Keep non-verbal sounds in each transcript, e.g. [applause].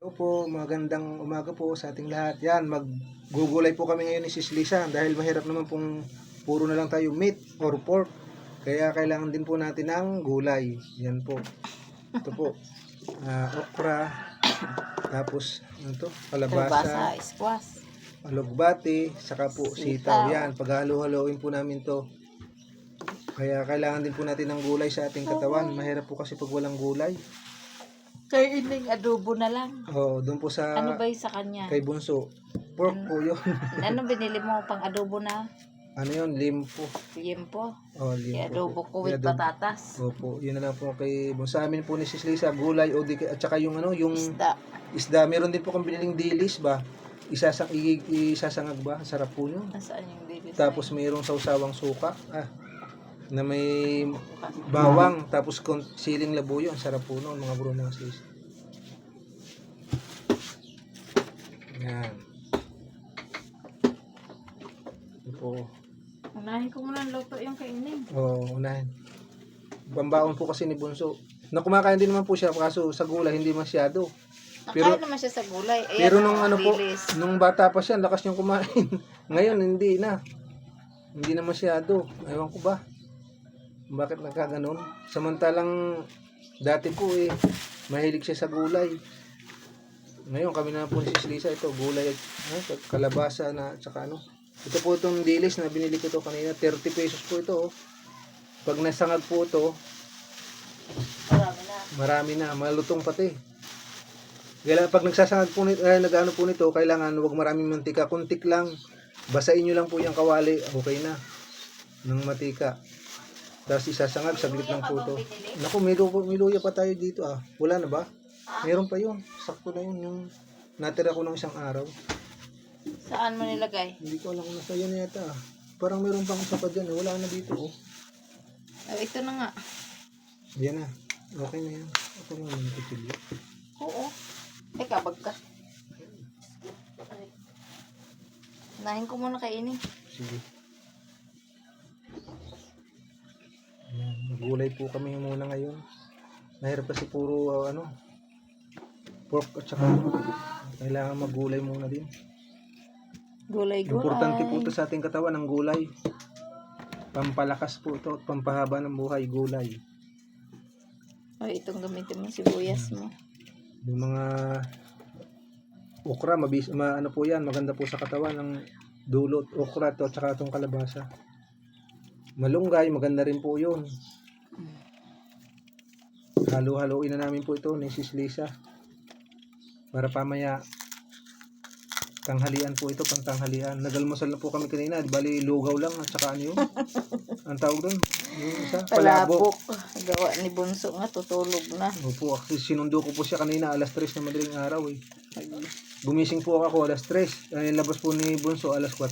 Hello po, magandang umaga po sa ating lahat. Yan, maggugulay po kami ngayon ni Sis Lisa dahil mahirap naman pong puro na lang tayo meat or pork. Kaya kailangan din po natin ng gulay. Yan po. Ito po. [laughs] ah, okra. Tapos, ano to? Kalabasa, Kalabasa, squash. alugbati, saka po sitaw. Sitaw. Yan, paghalo-haloin po namin to. Kaya kailangan din po natin ng gulay sa ating katawan. Mahirap po kasi pag walang gulay. Kay ining adobo na lang. Oh, doon po sa Ano ba yung sa kanya? kay Bunso. Pork po 'yun. [laughs] Ano binili mo pang adobo na? ano 'yun? Limpo. Yempo. Oh, Kay limpo. adobo po. ko with Adobo. patatas. Opo, yun na lang po kay Bunso. Sa amin po ni Sis Lisa, gulay o di, at saka yung ano, yung Isda. isda. Meron din po kang biniling dilis ba? Isasang isasangag ba? Sarap po 'yun. Nasaan yung baby? Tapos mayroong sausawang suka. Ah, na may bawang tapos siling labuyo ang sarap po noon mga bro mga sis yan Ito po Unahin ko muna ang luto yung kainin. Oo, unahin. Pambaon po kasi ni Bunso. Na kumakain din naman po siya kaso sa gulay hindi masyado. Pero- Nakain naman siya sa gulay. Ayan, Pero nung ano po, bilis. nung bata pa siya, ang lakas niyang kumain. [laughs] Ngayon hindi na. Hindi na masyado. Ewan ko ba? Bakit nagkaganon? Samantalang dati po eh, mahilig siya sa gulay. Ngayon kami na po si Sis ito gulay at ah, kalabasa na tsaka ano. Ito po itong dilis na binili ko to kanina, 30 pesos po ito. oh. Pag nasangag po ito, Marami na. Marami na, malutong pati. Kaya pag nagsasangag po nito, eh, nag-ano po nito, kailangan wag maraming mantika, kuntik lang. Basain nyo lang po yung kawali, okay na. Ng matika. Tapos isasangag, saglit lang po ito. Naku, may, lu- may luya pa tayo dito ah. Wala na ba? Meron pa yun. Sakto na yun. Yung natira ko ng isang araw. Saan mo nilagay? Hindi ko alam kung nasa yan yata ah. Parang meron pang isa pa dyan. eh. Wala na dito oh. Oh, ito na nga. Yan na. Okay na yan. Ako lang naman kutsilyo. Oo. Ay, kabag ka. Unahin ko muna kainin. Sige. Magulay po kami muna ngayon. Mahirap kasi puro uh, ano, pork at saka kailangan magulay muna din. Gulay-gulay. Importante po ito sa ating katawan ng gulay. Pampalakas po ito at pampahaba ng buhay, gulay. Ay, itong gamitin mo, sibuyas mo. Yung mga okra, mabis, ma, ano po yan, maganda po sa katawan ng dulot, okra to, at saka itong kalabasa. Malunggay, maganda rin po yun. Halo-haloin na namin po ito ni Sis Lisa. Para pamaya tanghalian po ito, pang tanghalian. Nagalmusal na po kami kanina, di bali lugaw lang at saka ano yun? [laughs] Ang tawag doon? Yung isa, palabok. Palabok. Gawa ni Bunso nga, tutulog na. Opo, kasi sinundo ko po siya kanina alas 3 na madaling araw eh. Gumising po ako alas 3. Ay, labas po ni Bunso alas 4.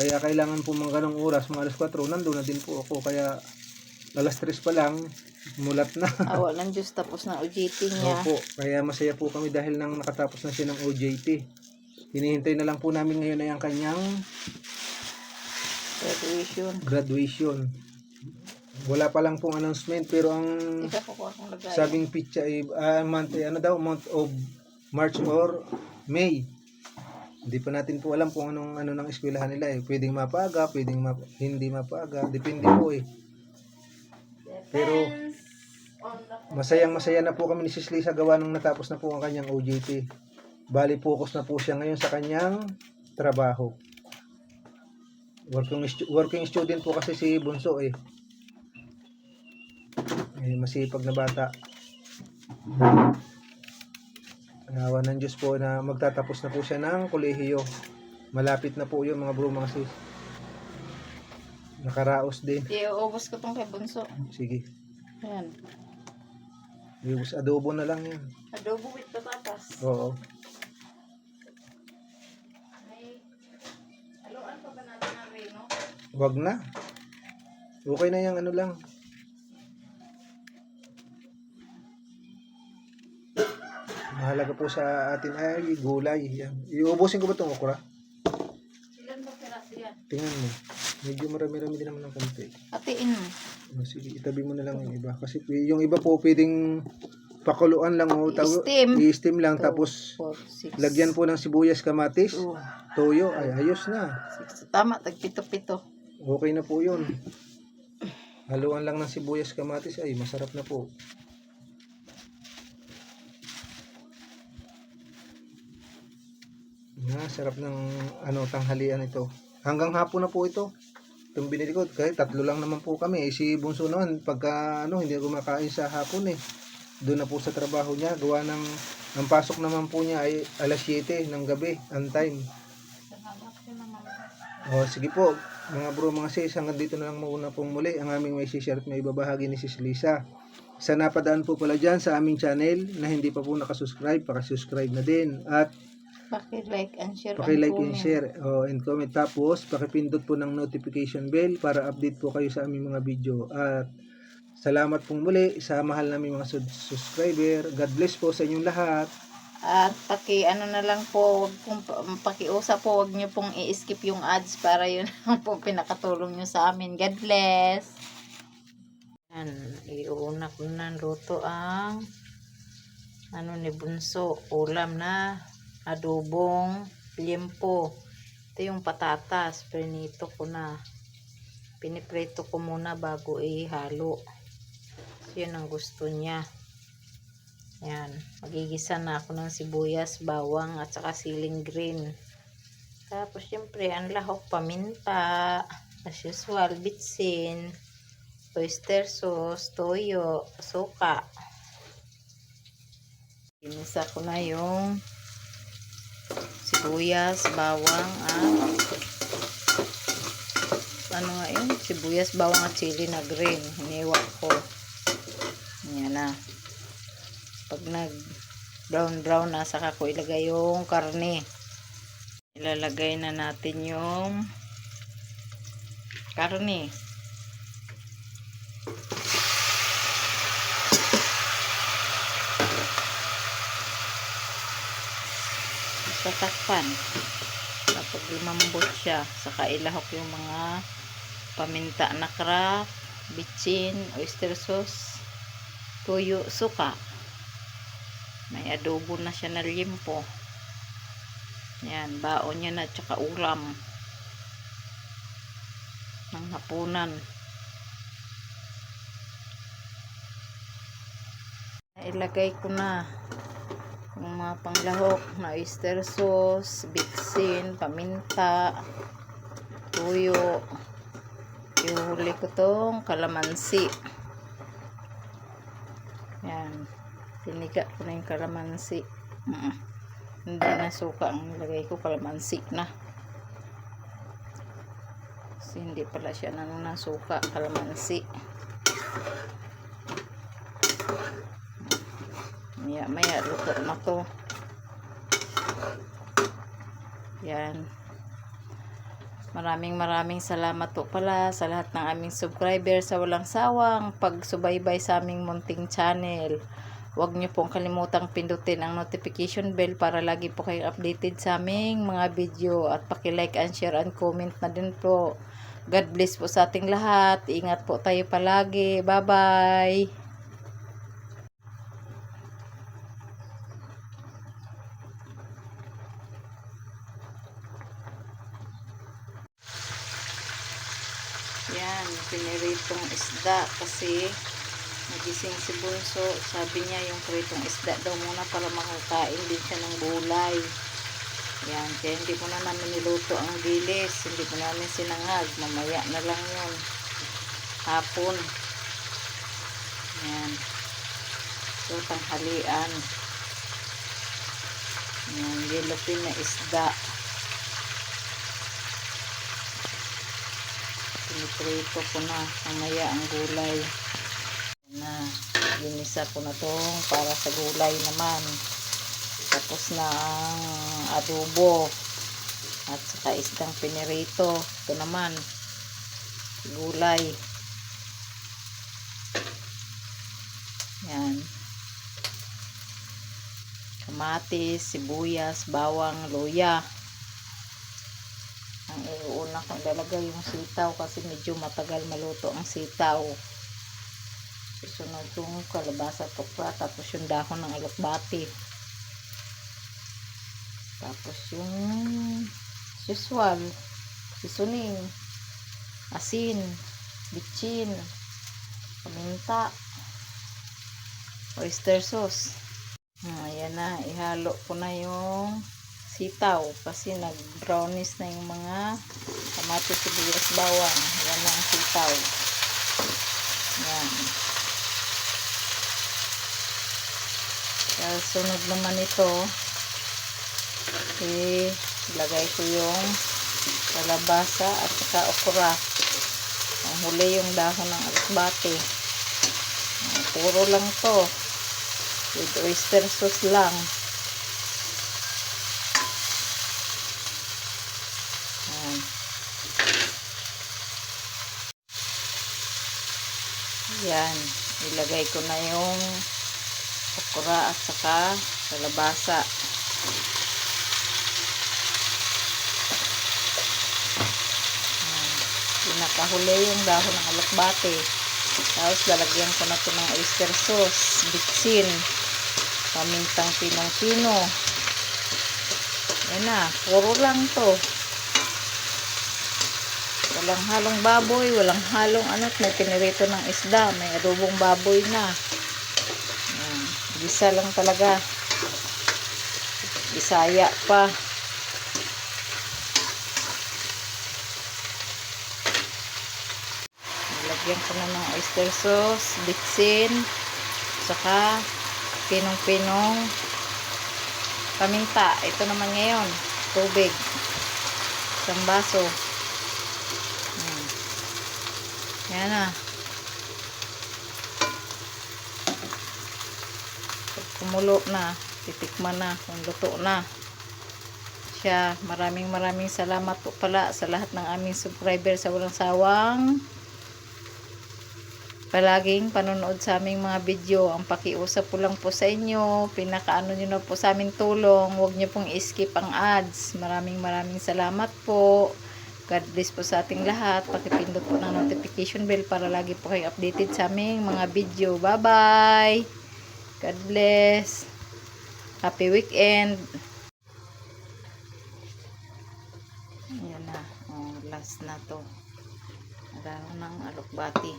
Kaya kailangan po mga ganong oras, mga alas 4, nandun na din po ako. Kaya alas 3 pa lang, mulat na. Awa ng Diyos, tapos na OJT niya. Opo, kaya masaya po kami dahil nang nakatapos na siya ng OJT. Hinihintay na lang po namin ngayon ay ang kanyang Graduation. graduation. Wala pa lang pong announcement pero ang sabing pitcha ay ah, month eh, ano daw month of March or May. Hindi pa natin po alam kung anong ano ng eskwelahan nila eh. Pwedeng mapaga, pwedeng map- hindi mapaga, depende po eh. Pero masayang masaya na po kami ni Sis Lisa gawa nung natapos na po ang kanyang OJT. Bali focus na po siya ngayon sa kanyang trabaho. Working, stu- working student po kasi si Bunso eh. Eh, masipag na bata. Awa ng Diyos po na magtatapos na po siya ng kolehiyo. Malapit na po yun mga bro mga sis. Nakaraos din. Iuubos ko tong kay Bunso. Sige. Ayan. Ibus adobo na lang yan. Adobo with patatas. Oo. Ay, haluan pa ba natin ang reno? Wag na. Okay na yung ano lang. Mahalaga po sa atin ay gulay. Yan. Iubusin ko ba itong okra? Ilan ba piraso yan? Tingnan mo. Medyo marami-rami din naman ng konti. Hatiin mo. Oh, sige, itabi mo na lang yung iba. Kasi p- yung iba po pwedeng pakuluan lang o tawo. I-steam. I-steam lang Two, tapos four, six, lagyan po ng sibuyas, kamatis, two, toyo. Ay, ayos na. six. Tama, tagpito-pito. Okay na po yun. Haluan lang ng sibuyas, kamatis. Ay, masarap na po. Na, sarap ng ano tanghalian ito. Hanggang hapon na po ito. Itong binili ko, kahit tatlo lang naman po kami. Eh, si Bunso naman, pagka ano, hindi kumakain sa hapon eh. Doon na po sa trabaho niya. Gawa ng, ang pasok naman po niya ay alas 7 ng gabi, ang time. O, sige po, mga bro, mga sis, hanggang dito na lang muna pong muli ang aming may share at may ibabahagi ni Sis Lisa. Sa napadaan po pala dyan sa aming channel na hindi pa po nakasubscribe, pakasubscribe na din. At Paki-like and share. paki-like comment. and share oh, and comment. Tapos, pakipindot po ng notification bell para update po kayo sa aming mga video. At salamat pong muli sa mahal naming mga sub- subscriber. God bless po sa inyong lahat. At paki ano na lang po, wag pong pakiusap po, wag niyo pong i-skip yung ads para yun [laughs] lang po pinakatulong niyo sa amin. God bless. Yan, iuna ko na luto ang ano ni Bunso, ulam na adobong liempo. Ito yung patatas, prinito ko na. Piniprito ko muna bago ihalo. Yun ang gusto niya. Yan. Magigisa na ako ng sibuyas, bawang, at saka siling green. Tapos, syempre, ang lahok, paminta. As usual, bitsin. Oyster sauce, toyo, suka. Inisa ko na yung sibuyas, bawang, at ano nga yun? Sibuyas, bawang, at chili na green. Hiniwa ko. Yan na pag nag brown brown na saka ko ilagay yung karne ilalagay na natin yung karne tatakpan kapag lumambot siya. Saka ilahok yung mga paminta na crack bitchin, oyster sauce tuyo, suka. May adobo na siya na limpo. Yan, baon niya na tsaka ulam. Ng hapunan. Ilagay ko na yung mga panglahok na oyster sauce, bitsin, paminta tuyo. Ihuli ko tong kalamansi. Yan. Tiniga ko na yung kalamansi. Mm-mm. hindi na suka ang nilagay ko kalamansi na. Kasi hindi pala siya nang nasuka kalamansi maya maya luto na to yan maraming maraming salamat po pala sa lahat ng aming subscribers sa walang sawang pagsubaybay sa aming munting channel Huwag niyo pong kalimutang pindutin ang notification bell para lagi po kayong updated sa aming mga video at paki-like and share and comment na din po. God bless po sa ating lahat. Ingat po tayo palagi. Bye-bye. Yan, piniritong isda kasi nagising si Bunso. Sabi niya yung pritong isda daw muna para makakain din siya ng gulay. Yan, kaya hindi ko na namin niluto ang dilis. Hindi ko namin sinangag. Mamaya na lang yun. Hapon. Yan. So, tanghalian. Yan, gilupin na isda. Piniprito ko na. Mamaya ang gulay. Na ginisa ko na tong para sa gulay naman. Tapos na ang adobo. At saka isdang pinirito. Ito naman. Gulay. Yan. Kamatis, sibuyas, bawang, luya iuna kong lalagay yung sitaw kasi medyo matagal maluto ang sitaw Susunod yung kalabasa tokwa. Tapos yung dahon ng alokbati. Tapos yung usual. Seasoning. Asin. Bitchin. Paminta. Oyster sauce. Ayan na. Ihalo ko na yung sitaw. Kasi nag-brownies na yung mga kamatis, sibuyas, bawang. Ayan na ang sitaw. Ayan. Sa sunod naman ito, eh, lagay ko yung kalabasa at saka okra. Ang huli yung dahon ng alasbate. Puro lang to. With oyster sauce lang. Yan. Ilagay ko na yung okra at saka kalabasa. Pinakahuli yung dahon ng alakbate. Tapos lalagyan ko na ito ng oyster sauce, bitsin, pamintang pinong-pino. Yan na, puro lang to. Walang halong baboy, walang halong ano, may pinirito ng isda, may adobong baboy na. Yan, gisa lang talaga. Bisaya pa. Lagyan ko na ng oyster sauce, bitsin, saka pinong-pinong paminta. Ito naman ngayon, tubig. Isang baso. Yan na. Pag kumulo na, titikman na kung luto na siya. Maraming maraming salamat po pala sa lahat ng aming subscriber sa walang sawang palaging panonood sa aming mga video. Ang pakiusap po lang po sa inyo. Pinakaano nyo na po sa aming tulong. Huwag nyo pong skip ang ads. Maraming maraming salamat po. God bless po sa ating lahat. Pakipindot po ng notification bell para lagi po kayo updated sa aming mga video. Bye-bye! God bless! Happy weekend! Ayan na. Oh, last na to. Dahon ng alokbati.